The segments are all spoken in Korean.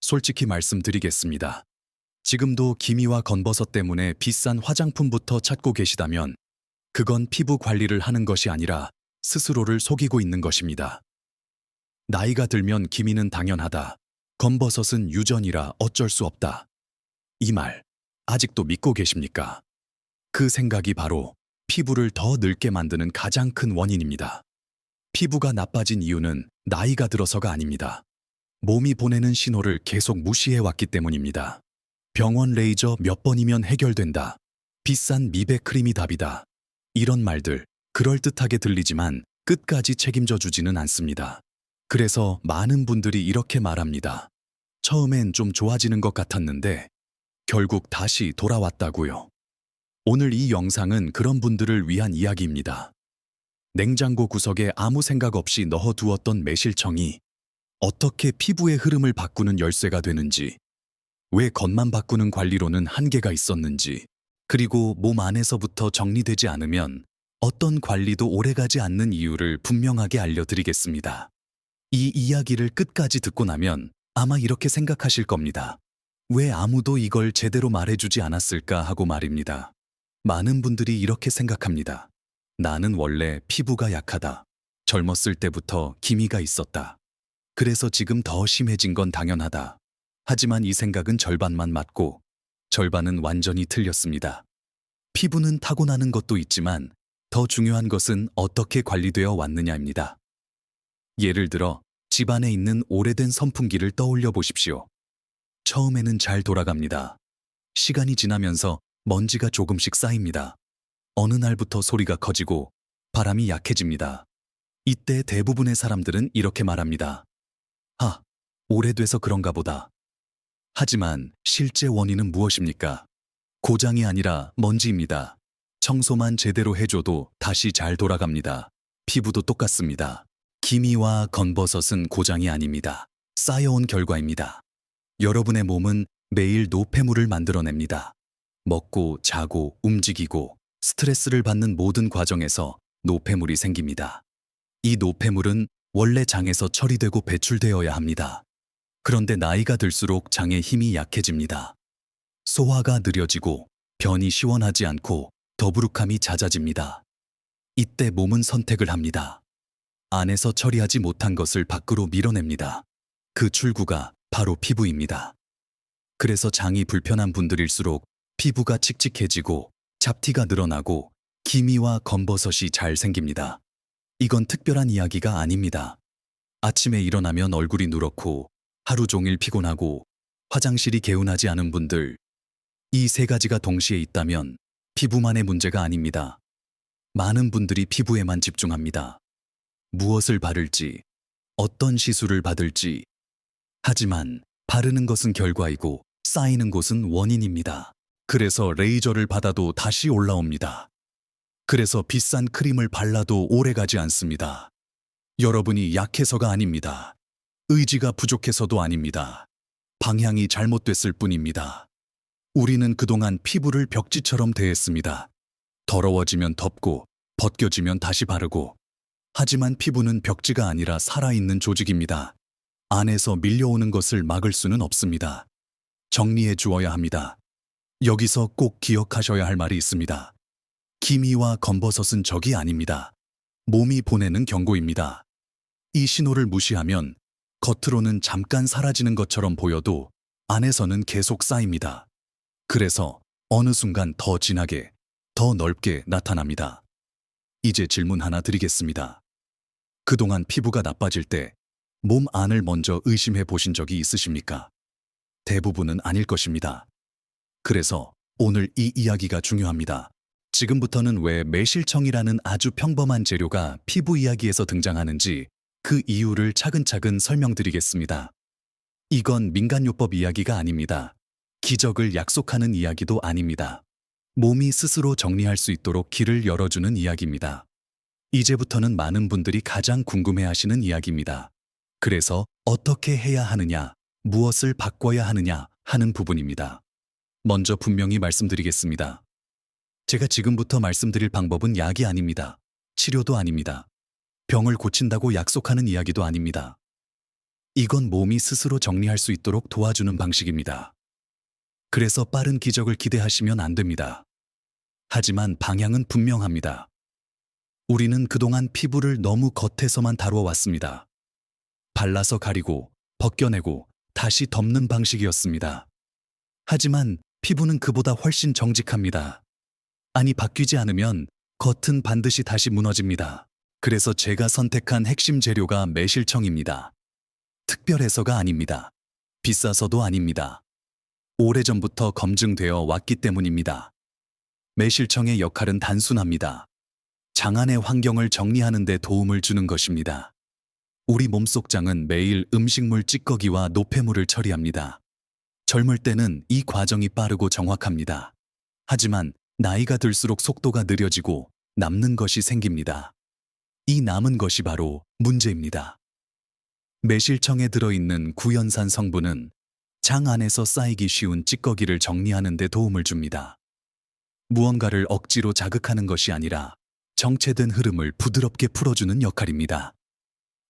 솔직히 말씀드리겠습니다. 지금도 기미와 건버섯 때문에 비싼 화장품부터 찾고 계시다면 그건 피부 관리를 하는 것이 아니라 스스로를 속이고 있는 것입니다. 나이가 들면 기미는 당연하다. 건버섯은 유전이라 어쩔 수 없다. 이 말 아직도 믿고 계십니까? 그 생각이 바로 피부를 더 늙게 만드는 가장 큰 원인입니다. 피부가 나빠진 이유는 나이가 들어서가 아닙니다. 몸이 보내는 신호를 계속 무시해 왔기 때문입니다. 병원 레이저 몇 번이면 해결된다. 비싼 미백 크림이 답이다. 이런 말들 그럴듯하게 들리지만 끝까지 책임져 주지는 않습니다. 그래서 많은 분들이 이렇게 말합니다. 처음엔 좀 좋아지는 것 같았는데 결국 다시 돌아왔다고요. 오늘 이 영상은 그런 분들을 위한 이야기입니다. 냉장고 구석에 아무 생각 없이 넣어두었던 매실청이 어떻게 피부의 흐름을 바꾸는 열쇠가 되는지, 왜 겉만 바꾸는 관리로는 한계가 있었는지, 그리고 몸 안에서부터 정리되지 않으면 어떤 관리도 오래가지 않는 이유를 분명하게 알려드리겠습니다. 이 이야기를 끝까지 듣고 나면 아마 이렇게 생각하실 겁니다. 왜 아무도 이걸 제대로 말해주지 않았을까 하고 말입니다. 많은 분들이 이렇게 생각합니다. 나는 원래 피부가 약하다. 젊었을 때부터 기미가 있었다. 그래서 지금 더 심해진 건 당연하다. 하지만 이 생각은 절반만 맞고 절반은 완전히 틀렸습니다. 피부는 타고나는 것도 있지만 더 중요한 것은 어떻게 관리되어 왔느냐입니다. 예를 들어 집안에 있는 오래된 선풍기를 떠올려 보십시오. 처음에는 잘 돌아갑니다. 시간이 지나면서 먼지가 조금씩 쌓입니다. 어느 날부터 소리가 커지고 바람이 약해집니다. 이때 대부분의 사람들은 이렇게 말합니다. 아, 오래돼서 그런가 보다. 하지만 실제 원인은 무엇입니까? 고장이 아니라 먼지입니다. 청소만 제대로 해줘도 다시 잘 돌아갑니다. 피부도 똑같습니다. 기미와 건버섯은 고장이 아닙니다. 쌓여온 결과입니다. 여러분의 몸은 매일 노폐물을 만들어냅니다. 먹고 자고 움직이고 스트레스를 받는 모든 과정에서 노폐물이 생깁니다. 이 노폐물은 원래 장에서 처리되고 배출되어야 합니다. 그런데 나이가 들수록 장의 힘이 약해집니다. 소화가 느려지고 변이 시원하지 않고 더부룩함이 잦아집니다. 이때 몸은 선택을 합니다. 안에서 처리하지 못한 것을 밖으로 밀어냅니다. 그 출구가 바로 피부입니다. 그래서 장이 불편한 분들일수록 피부가 칙칙해지고 잡티가 늘어나고 기미와 검버섯이 잘 생깁니다. 이건 특별한 이야기가 아닙니다. 아침에 일어나면 얼굴이 누렇고 하루 종일 피곤하고 화장실이 개운하지 않은 분들, 이 세 가지가 동시에 있다면 피부만의 문제가 아닙니다. 많은 분들이 피부에만 집중합니다. 무엇을 바를지, 어떤 시술을 받을지. 하지만 바르는 것은 결과이고 쌓이는 곳은 원인입니다. 그래서 레이저를 받아도 다시 올라옵니다. 그래서 비싼 크림을 발라도 오래 가지 않습니다. 여러분이 약해서가 아닙니다. 의지가 부족해서도 아닙니다. 방향이 잘못됐을 뿐입니다. 우리는 그동안 피부를 벽지처럼 대했습니다. 더러워지면 덮고, 벗겨지면 다시 바르고. 하지만 피부는 벽지가 아니라 살아있는 조직입니다. 안에서 밀려오는 것을 막을 수는 없습니다. 정리해 주어야 합니다. 여기서 꼭 기억하셔야 할 말이 있습니다. 기미와 검버섯은 적이 아닙니다. 몸이 보내는 경고입니다. 이 신호를 무시하면 겉으로는 잠깐 사라지는 것처럼 보여도 안에서는 계속 쌓입니다. 그래서 어느 순간 더 진하게, 더 넓게 나타납니다. 이제 질문 하나 드리겠습니다. 그동안 피부가 나빠질 때 몸 안을 먼저 의심해 보신 적이 있으십니까? 대부분은 아닐 것입니다. 그래서 오늘 이 이야기가 중요합니다. 지금부터는 왜 매실청이라는 아주 평범한 재료가 피부 이야기에서 등장하는지 그 이유를 차근차근 설명드리겠습니다. 이건 민간요법 이야기가 아닙니다. 기적을 약속하는 이야기도 아닙니다. 몸이 스스로 정리할 수 있도록 길을 열어주는 이야기입니다. 이제부터는 많은 분들이 가장 궁금해 하시는 이야기입니다. 그래서 어떻게 해야 하느냐, 무엇을 바꿔야 하느냐 하는 부분입니다. 먼저 분명히 말씀드리겠습니다. 제가 지금부터 말씀드릴 방법은 약이 아닙니다. 치료도 아닙니다. 병을 고친다고 약속하는 이야기도 아닙니다. 이건 몸이 스스로 정리할 수 있도록 도와주는 방식입니다. 그래서 빠른 기적을 기대하시면 안 됩니다. 하지만 방향은 분명합니다. 우리는 그동안 피부를 너무 겉에서만 다루어왔습니다. 발라서 가리고, 벗겨내고, 다시 덮는 방식이었습니다. 하지만 피부는 그보다 훨씬 정직합니다. 아니, 바뀌지 않으면 겉은 반드시 다시 무너집니다. 그래서 제가 선택한 핵심 재료가 매실청입니다. 특별해서가 아닙니다. 비싸서도 아닙니다. 오래전부터 검증되어 왔기 때문입니다. 매실청의 역할은 단순합니다. 장안의 환경을 정리하는 데 도움을 주는 것입니다. 우리 몸속 장은 매일 음식물 찌꺼기와 노폐물을 처리합니다. 젊을 때는 이 과정이 빠르고 정확합니다. 하지만 나이가 들수록 속도가 느려지고 남는 것이 생깁니다. 이 남은 것이 바로 문제입니다. 매실청에 들어있는 구연산 성분은 장 안에서 쌓이기 쉬운 찌꺼기를 정리하는 데 도움을 줍니다. 무언가를 억지로 자극하는 것이 아니라 정체된 흐름을 부드럽게 풀어주는 역할입니다.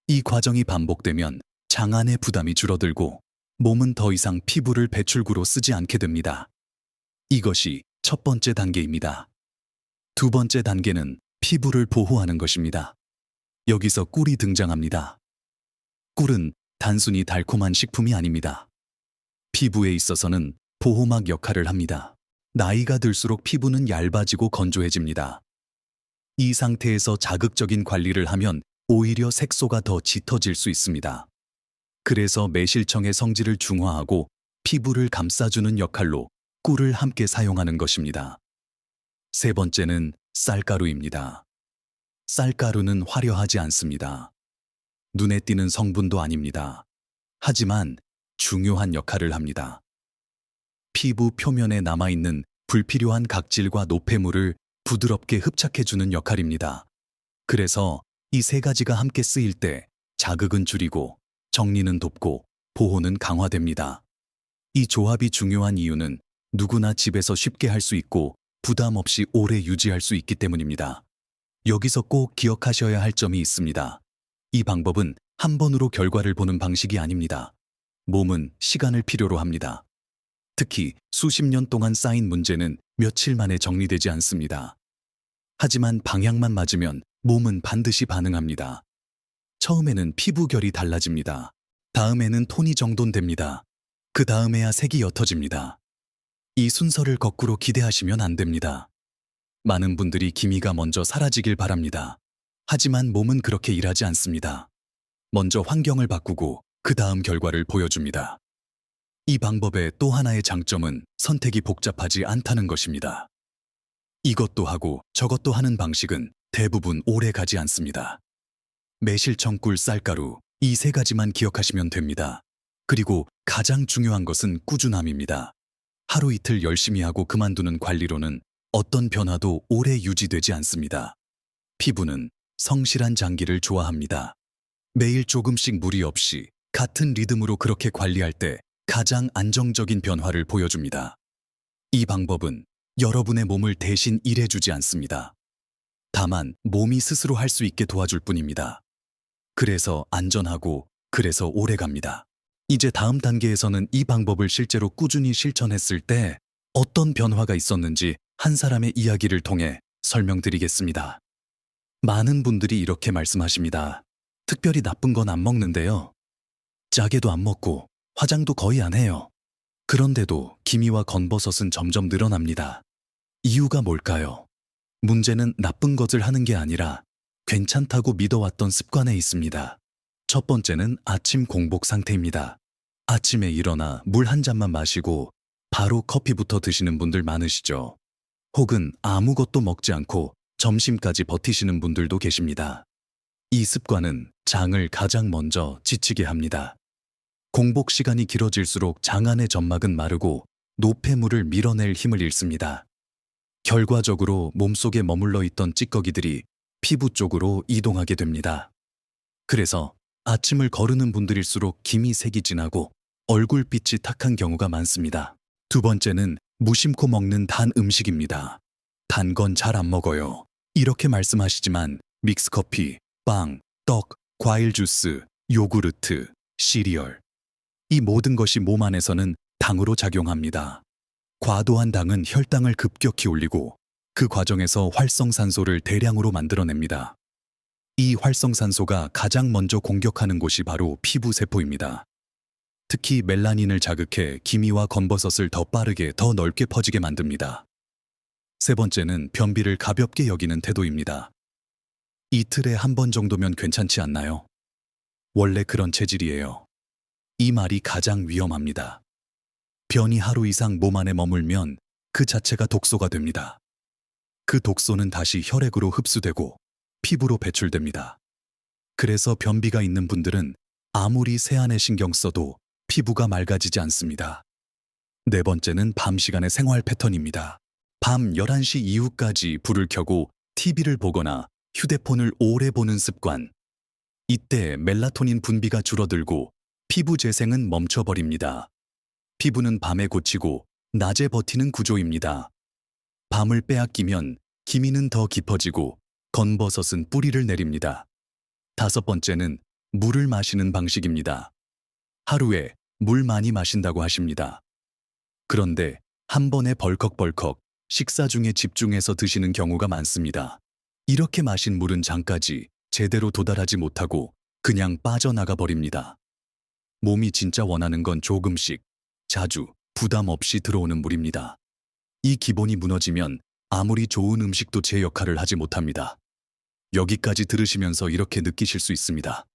이 과정이 반복되면 장 안의 부담이 줄어들고 몸은 더 이상 피부를 배출구로 쓰지 않게 됩니다. 이것이 첫 번째 단계입니다. 두 번째 단계는 피부를 보호하는 것입니다. 여기서 꿀이 등장합니다. 꿀은 단순히 달콤한 식품이 아닙니다. 피부에 있어서는 보호막 역할을 합니다. 나이가 들수록 피부는 얇아지고 건조해집니다. 이 상태에서 자극적인 관리를 하면 오히려 색소가 더 짙어질 수 있습니다. 그래서 매실청의 성질을 중화하고 피부를 감싸주는 역할로 꿀을 함께 사용하는 것입니다. 세 번째는 쌀가루입니다. 쌀가루는 화려하지 않습니다. 눈에 띄는 성분도 아닙니다. 하지만 중요한 역할을 합니다. 피부 표면에 남아있는 불필요한 각질과 노폐물을 부드럽게 흡착해주는 역할입니다. 그래서 이 세 가지가 함께 쓰일 때 자극은 줄이고 정리는 돕고 보호는 강화됩니다. 이 조합이 중요한 이유는 누구나 집에서 쉽게 할 수 있고 부담 없이 오래 유지할 수 있기 때문입니다. 여기서 꼭 기억하셔야 할 점이 있습니다. 이 방법은 한 번으로 결과를 보는 방식이 아닙니다. 몸은 시간을 필요로 합니다. 특히 수십 년 동안 쌓인 문제는 며칠 만에 정리되지 않습니다. 하지만 방향만 맞으면 몸은 반드시 반응합니다. 처음에는 피부 결이 달라집니다. 다음에는 톤이 정돈됩니다. 그 다음에야 색이 옅어집니다. 이 순서를 거꾸로 기대하시면 안 됩니다. 많은 분들이 기미가 먼저 사라지길 바랍니다. 하지만 몸은 그렇게 일하지 않습니다. 먼저 환경을 바꾸고 그 다음 결과를 보여줍니다. 이 방법의 또 하나의 장점은 선택이 복잡하지 않다는 것입니다. 이것도 하고 저것도 하는 방식은 대부분 오래 가지 않습니다. 매실청꿀 쌀가루 이 세 가지만 기억하시면 됩니다. 그리고 가장 중요한 것은 꾸준함입니다. 하루 이틀 열심히 하고 그만두는 관리로는 어떤 변화도 오래 유지되지 않습니다. 피부는 성실한 장기를 좋아합니다. 매일 조금씩 무리 없이 같은 리듬으로 그렇게 관리할 때 가장 안정적인 변화를 보여줍니다. 이 방법은 여러분의 몸을 대신 일해주지 않습니다. 다만 몸이 스스로 할 수 있게 도와줄 뿐입니다. 그래서 안전하고 그래서 오래 갑니다. 이제 다음 단계에서는 이 방법을 실제로 꾸준히 실천했을 때 어떤 변화가 있었는지 한 사람의 이야기를 통해 설명드리겠습니다. 많은 분들이 이렇게 말씀하십니다. 특별히 나쁜 건 안 먹는데요. 짜게도 안 먹고 화장도 거의 안 해요. 그런데도 기미와 건버섯은 점점 늘어납니다. 이유가 뭘까요? 문제는 나쁜 것을 하는 게 아니라 괜찮다고 믿어왔던 습관에 있습니다. 첫 번째는 아침 공복 상태입니다. 아침에 일어나 물 한 잔만 마시고 바로 커피부터 드시는 분들 많으시죠. 혹은 아무것도 먹지 않고 점심까지 버티시는 분들도 계십니다. 이 습관은 장을 가장 먼저 지치게 합니다. 공복 시간이 길어질수록 장 안의 점막은 마르고 노폐물을 밀어낼 힘을 잃습니다. 결과적으로 몸속에 머물러 있던 찌꺼기들이 피부 쪽으로 이동하게 됩니다. 그래서 아침을 거르는 분들일수록 김이 색이 진하고 얼굴빛이 탁한 경우가 많습니다. 두 번째는 무심코 먹는 단 음식입니다. 단 건 잘 안 먹어요. 이렇게 말씀하시지만 믹스커피, 빵, 떡, 과일 주스, 요구르트, 시리얼. 이 모든 것이 몸 안에서는 당으로 작용합니다. 과도한 당은 혈당을 급격히 올리고 그 과정에서 활성산소를 대량으로 만들어냅니다. 이 활성산소가 가장 먼저 공격하는 곳이 바로 피부 세포입니다. 특히 멜라닌을 자극해 기미와 건버섯을 더 빠르게 더 넓게 퍼지게 만듭니다. 세 번째는 변비를 가볍게 여기는 태도입니다. 이틀에 한 번 정도면 괜찮지 않나요? 원래 그런 체질이에요. 이 말이 가장 위험합니다. 변이 하루 이상 몸 안에 머물면 그 자체가 독소가 됩니다. 그 독소는 다시 혈액으로 흡수되고 피부로 배출됩니다. 그래서 변비가 있는 분들은 아무리 세안에 신경 써도 피부가 맑아지지 않습니다. 네 번째는 밤 시간의 생활 패턴입니다. 밤 11시 이후까지 불을 켜고 TV를 보거나 휴대폰을 오래 보는 습관. 이때 멜라토닌 분비가 줄어들고 피부 재생은 멈춰버립니다. 피부는 밤에 고치고 낮에 버티는 구조입니다. 밤을 빼앗기면 기미는 더 깊어지고 건버섯은 뿌리를 내립니다. 다섯 번째는 물을 마시는 방식입니다. 하루에 물 많이 마신다고 하십니다. 그런데 한 번에 벌컥벌컥 식사 중에 집중해서 드시는 경우가 많습니다. 이렇게 마신 물은 장까지 제대로 도달하지 못하고 그냥 빠져나가 버립니다. 몸이 진짜 원하는 건 조금씩, 자주, 부담 없이 들어오는 물입니다. 이 기본이 무너지면 아무리 좋은 음식도 제 역할을 하지 못합니다. 여기까지 들으시면서 이렇게 느끼실 수 있습니다.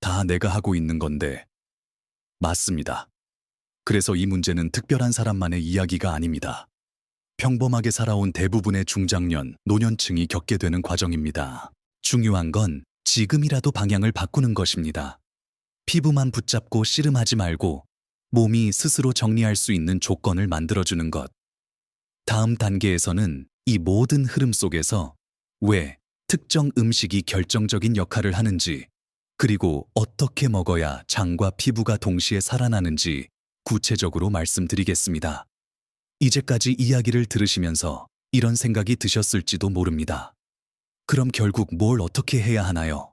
다 내가 하고 있는 건데. 맞습니다. 그래서 이 문제는 특별한 사람만의 이야기가 아닙니다. 평범하게 살아온 대부분의 중장년, 노년층이 겪게 되는 과정입니다. 중요한 건 지금이라도 방향을 바꾸는 것입니다. 피부만 붙잡고 씨름하지 말고 몸이 스스로 정리할 수 있는 조건을 만들어주는 것. 다음 단계에서는 이 모든 흐름 속에서 왜 특정 음식이 결정적인 역할을 하는지, 그리고 어떻게 먹어야 장과 피부가 동시에 살아나는지 구체적으로 말씀드리겠습니다. 이제까지 이야기를 들으시면서 이런 생각이 드셨을지도 모릅니다. 그럼 결국 뭘 어떻게 해야 하나요?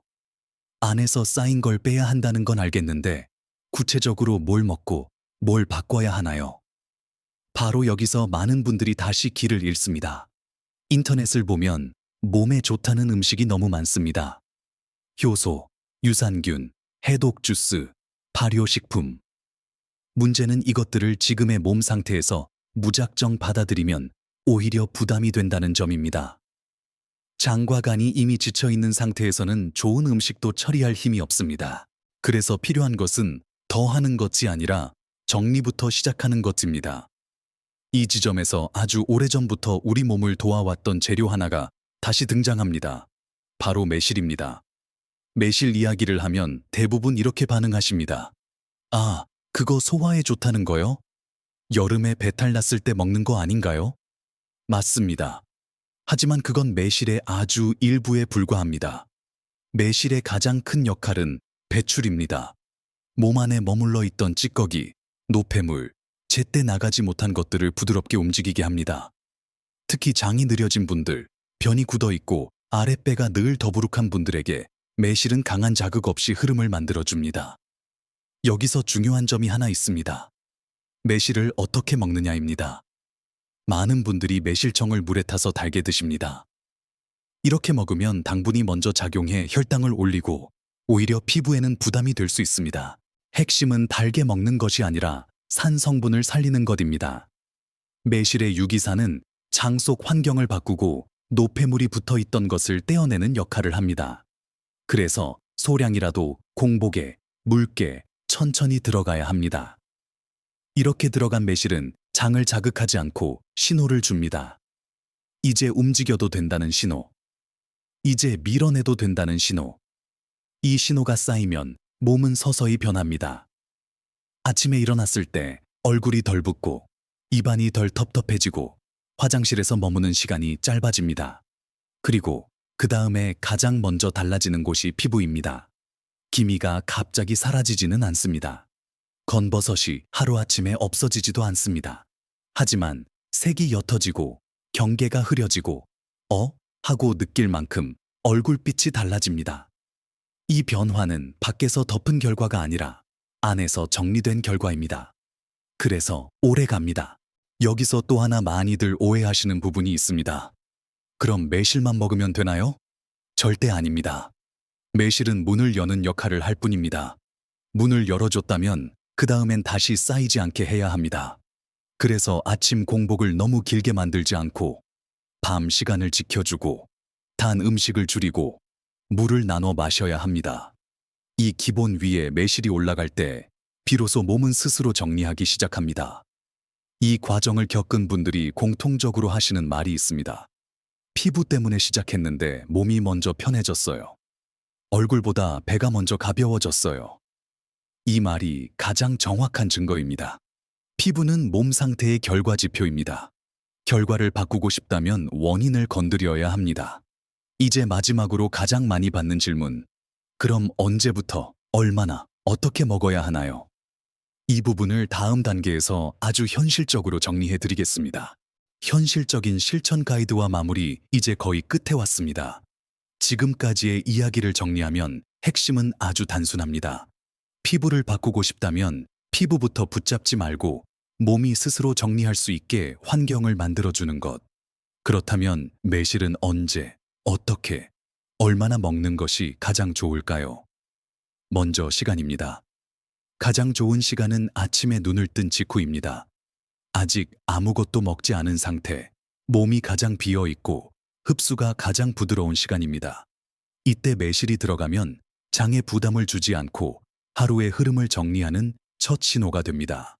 안에서 쌓인 걸 빼야 한다는 건 알겠는데 구체적으로 뭘 먹고 뭘 바꿔야 하나요? 바로 여기서 많은 분들이 다시 길을 잃습니다. 인터넷을 보면 몸에 좋다는 음식이 너무 많습니다. 효소, 유산균, 해독 주스, 발효식품. 문제는 이것들을 지금의 몸 상태에서 무작정 받아들이면 오히려 부담이 된다는 점입니다. 장과 간이 이미 지쳐 있는 상태에서는 좋은 음식도 처리할 힘이 없습니다. 그래서 필요한 것은 더 하는 것이 아니라 정리부터 시작하는 것입니다. 이 지점에서 아주 오래전부터 우리 몸을 도와왔던 재료 하나가 다시 등장합니다. 바로 매실입니다. 매실 이야기를 하면 대부분 이렇게 반응하십니다. 아, 그거 소화에 좋다는 거요? 여름에 배탈 났을 때 먹는 거 아닌가요? 맞습니다. 하지만 그건 매실의 아주 일부에 불과합니다. 매실의 가장 큰 역할은 배출입니다. 몸 안에 머물러 있던 찌꺼기, 노폐물, 제때 나가지 못한 것들을 부드럽게 움직이게 합니다. 특히 장이 느려진 분들, 변이 굳어 있고 아랫배가 늘 더부룩한 분들에게 매실은 강한 자극 없이 흐름을 만들어줍니다. 여기서 중요한 점이 하나 있습니다. 매실을 어떻게 먹느냐입니다. 많은 분들이 매실청을 물에 타서 달게 드십니다. 이렇게 먹으면 당분이 먼저 작용해 혈당을 올리고 오히려 피부에는 부담이 될 수 있습니다. 핵심은 달게 먹는 것이 아니라 산 성분을 살리는 것입니다. 매실의 유기산은 장 속 환경을 바꾸고 노폐물이 붙어 있던 것을 떼어내는 역할을 합니다. 그래서 소량이라도 공복에, 묽게, 천천히 들어가야 합니다. 이렇게 들어간 매실은 장을 자극하지 않고 신호를 줍니다. 이제 움직여도 된다는 신호. 이제 밀어내도 된다는 신호. 이 신호가 쌓이면 몸은 서서히 변합니다. 아침에 일어났을 때 얼굴이 덜 붓고 입안이 덜 텁텁해지고 화장실에서 머무는 시간이 짧아집니다. 그리고 그 다음에 가장 먼저 달라지는 곳이 피부입니다. 기미가 갑자기 사라지지는 않습니다. 건버섯이 하루아침에 없어지지도 않습니다. 하지만 색이 옅어지고 경계가 흐려지고 어? 하고 느낄 만큼 얼굴빛이 달라집니다. 이 변화는 밖에서 덮은 결과가 아니라 안에서 정리된 결과입니다. 그래서 오래 갑니다. 여기서 또 하나 많이들 오해하시는 부분이 있습니다. 그럼 매실만 먹으면 되나요? 절대 아닙니다. 매실은 문을 여는 역할을 할 뿐입니다. 문을 열어줬다면 그 다음엔 다시 쌓이지 않게 해야 합니다. 그래서 아침 공복을 너무 길게 만들지 않고 밤 시간을 지켜주고 단 음식을 줄이고 물을 나눠 마셔야 합니다. 이 기본 위에 매실이 올라갈 때 비로소 몸은 스스로 정리하기 시작합니다. 이 과정을 겪은 분들이 공통적으로 하시는 말이 있습니다. 피부 때문에 시작했는데 몸이 먼저 편해졌어요. 얼굴보다 배가 먼저 가벼워졌어요. 이 말이 가장 정확한 증거입니다. 피부는 몸 상태의 결과 지표입니다. 결과를 바꾸고 싶다면 원인을 건드려야 합니다. 이제 마지막으로 가장 많이 받는 질문. 그럼 언제부터, 얼마나, 어떻게 먹어야 하나요? 이 부분을 다음 단계에서 아주 현실적으로 정리해 드리겠습니다. 현실적인 실천 가이드와 마무리 이제 거의 끝에 왔습니다. 지금까지의 이야기를 정리하면 핵심은 아주 단순합니다. 피부를 바꾸고 싶다면 피부부터 붙잡지 말고 몸이 스스로 정리할 수 있게 환경을 만들어주는 것. 그렇다면 매실은 언제, 어떻게, 얼마나 먹는 것이 가장 좋을까요? 먼저 시간입니다. 가장 좋은 시간은 아침에 눈을 뜬 직후입니다. 아직 아무것도 먹지 않은 상태, 몸이 가장 비어 있고 흡수가 가장 부드러운 시간입니다. 이때 매실이 들어가면 장에 부담을 주지 않고 하루의 흐름을 정리하는 첫 신호가 됩니다.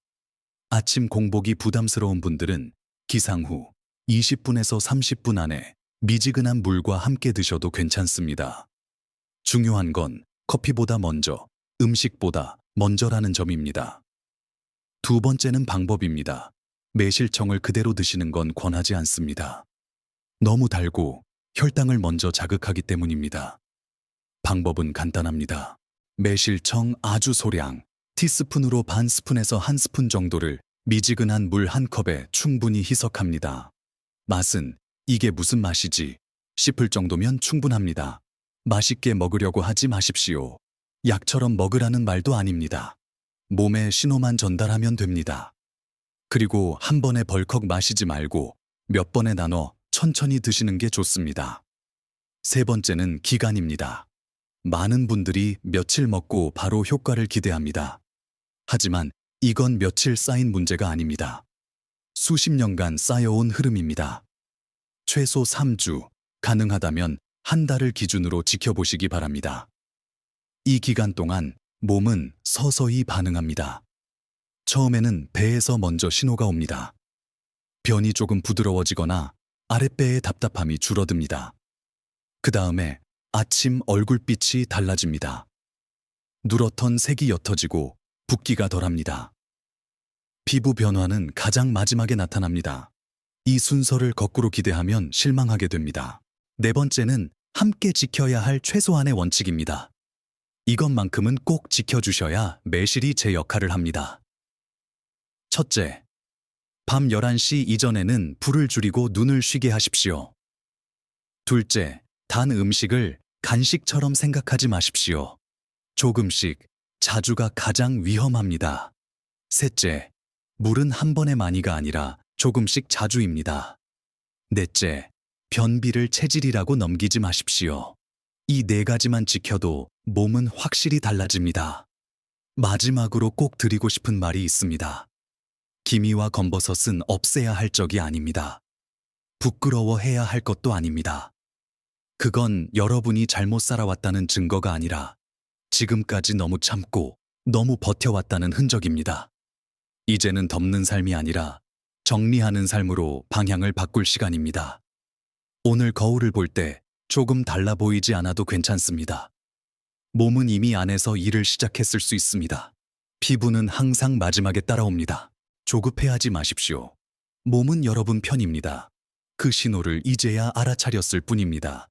아침 공복이 부담스러운 분들은 기상 후 20분에서 30분 안에 미지근한 물과 함께 드셔도 괜찮습니다. 중요한 건 커피보다 먼저, 음식보다 먼저라는 점입니다. 두 번째는 방법입니다. 매실청을 그대로 드시는 건 권하지 않습니다. 너무 달고 혈당을 먼저 자극하기 때문입니다. 방법은 간단합니다. 매실청 아주 소량, 티스푼으로 반 스푼에서 한 스푼 정도를 미지근한 물 한 컵에 충분히 희석합니다. 맛은 이게 무슨 맛이지 싶을 정도면 충분합니다. 맛있게 먹으려고 하지 마십시오. 약처럼 먹으라는 말도 아닙니다. 몸에 신호만 전달하면 됩니다. 그리고 한 번에 벌컥 마시지 말고 몇 번에 나눠 천천히 드시는 게 좋습니다. 세 번째는 기간입니다. 많은 분들이 며칠 먹고 바로 효과를 기대합니다. 하지만 이건 며칠 쌓인 문제가 아닙니다. 수십 년간 쌓여온 흐름입니다. 최소 3주, 가능하다면 한 달을 기준으로 지켜보시기 바랍니다. 이 기간 동안 몸은 서서히 반응합니다. 처음에는 배에서 먼저 신호가 옵니다. 변이 조금 부드러워지거나 아랫배의 답답함이 줄어듭니다. 그 다음에 아침 얼굴빛이 달라집니다. 누렇던 색이 옅어지고 붓기가 덜합니다. 피부 변화는 가장 마지막에 나타납니다. 이 순서를 거꾸로 기대하면 실망하게 됩니다. 네 번째는 함께 지켜야 할 최소한의 원칙입니다. 이것만큼은 꼭 지켜주셔야 매실이 제 역할을 합니다. 첫째, 밤 11시 이전에는 불을 줄이고 눈을 쉬게 하십시오. 둘째, 단 음식을 간식처럼 생각하지 마십시오. 조금씩, 자주가 가장 위험합니다. 셋째, 물은 한 번에 많이가 아니라 조금씩 자주입니다. 넷째, 변비를 체질이라고 넘기지 마십시오. 이 네 가지만 지켜도 몸은 확실히 달라집니다. 마지막으로 꼭 드리고 싶은 말이 있습니다. 기미와 검버섯은 없애야 할 적이 아닙니다. 부끄러워해야 할 것도 아닙니다. 그건 여러분이 잘못 살아왔다는 증거가 아니라 지금까지 너무 참고 너무 버텨왔다는 흔적입니다. 이제는 덮는 삶이 아니라 정리하는 삶으로 방향을 바꿀 시간입니다. 오늘 거울을 볼 때 조금 달라 보이지 않아도 괜찮습니다. 몸은 이미 안에서 일을 시작했을 수 있습니다. 피부는 항상 마지막에 따라옵니다. 조급해하지 마십시오. 몸은 여러분 편입니다. 그 신호를 이제야 알아차렸을 뿐입니다.